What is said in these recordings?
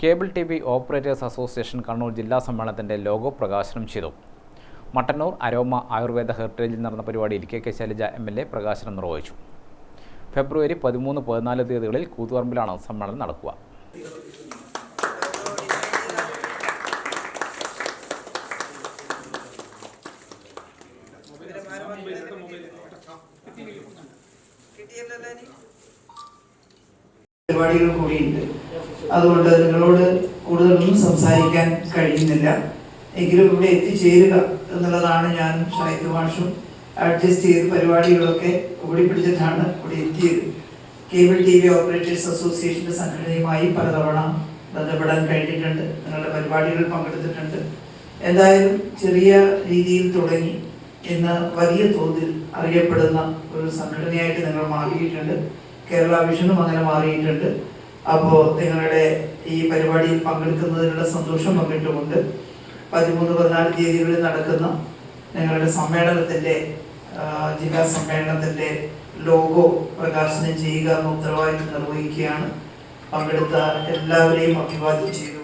Cable T V operators association Kannur ജില്ലാ സമ്മേളനത്തിന്റെ logo പ്രകാശനം ചെയ്തു. മട്ടന്നൂർ അരോമ ആയുർവേദ ഹെറിറ്റേജിൽ നടന്ന പരിപാടിയിൽ K K Shailaja M L A പ്രകാശനം നിർവഹിച്ചു. ഫെബ്രുവരി പതിമൂന്ന് പതിനാല് തീയതികളിൽ കൂത്തുപറമ്പിലാണ് സമ്മേളനം നടക്കുക. പരിപാടികൾ കൂടിയുണ്ട്. അതുകൊണ്ട് നിങ്ങളോട് കൂടുതലൊന്നും സംസാരിക്കാൻ കഴിയുന്നില്ല. എങ്കിലും ഇവിടെ എത്തിച്ചേരുക എന്നുള്ളതാണ് ഞാൻ ഷാഹിദ് മാഷും അഡ്ജസ്റ്റ് ചെയ്ത് പരിപാടികളൊക്കെ ഓടിപ്പിടിച്ചിട്ടാണ് ഇവിടെ എത്തിയത്. കേബിൾ ടി വി ഓപ്പറേറ്റേഴ്സ് അസോസിയേഷന്റെ സംഘടനയുമായി പലതവണ ബന്ധപ്പെടാൻ കഴിഞ്ഞിട്ടുണ്ട്. നിങ്ങളുടെ പരിപാടികൾ പങ്കെടുത്തിട്ടുണ്ട്. എന്തായാലും ചെറിയ രീതിയിൽ തുടങ്ങി ഇന്ന് വലിയ തോതിൽ അറിയപ്പെടുന്ന ഒരു സംഘടനയായിട്ട് നിങ്ങൾ മാറിയിട്ടുണ്ട്. കേരള വിഷനും അങ്ങനെ മാറിയിട്ടുണ്ട്. അപ്പോൾ നിങ്ങളുടെ ഈ പരിപാടിയിൽ പങ്കെടുക്കുന്നതിനുള്ള സന്തോഷം പങ്കിട്ടുമുണ്ട് പതിമൂന്ന് പതിനാല് തീയതികളിൽ നടക്കുന്ന നിങ്ങളുടെ സമ്മേളനത്തിന്റെ ജില്ലാ സമ്മേളനത്തിന്റെ ലോഗോ പ്രകാശനം ചെയ്യുക എന്ന ഉത്തരവാദിത്വം നിർവഹിക്കുകയാണ്. പങ്കെടുത്ത എല്ലാവരെയും അഭിവാദ്യം ചെയ്തുകൊണ്ട്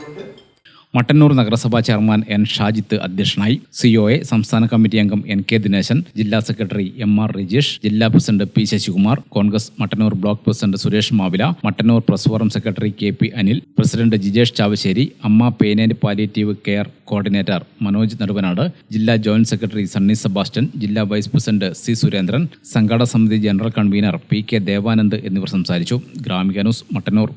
മട്ടന്നൂർ നഗരസഭാ ചെയർമാൻ എൻ ഷാജിത്ത് അധ്യക്ഷനായി സി ഒ എ സംസ്ഥാന കമ്മിറ്റി അംഗം എൻ കെ ദിനേശൻ ജില്ലാ സെക്രട്ടറി എം ആർ രജേഷ് ജില്ലാ president P Sasikumar Congress Mattannur block president Suresh Mavila Mattannur press forum secretary K P Anil president Jijesh Chavassery Amma pain and palliative care coordinator Manoj Naduvanad ജില്ലാ joint secretary Sunny Sebastian ജില്ലാ vice president C Surendran സംഘാടക സമിതി general convener P K Devanand എന്നിവർ സംസാരിച്ചു. Gramika news Mattannur.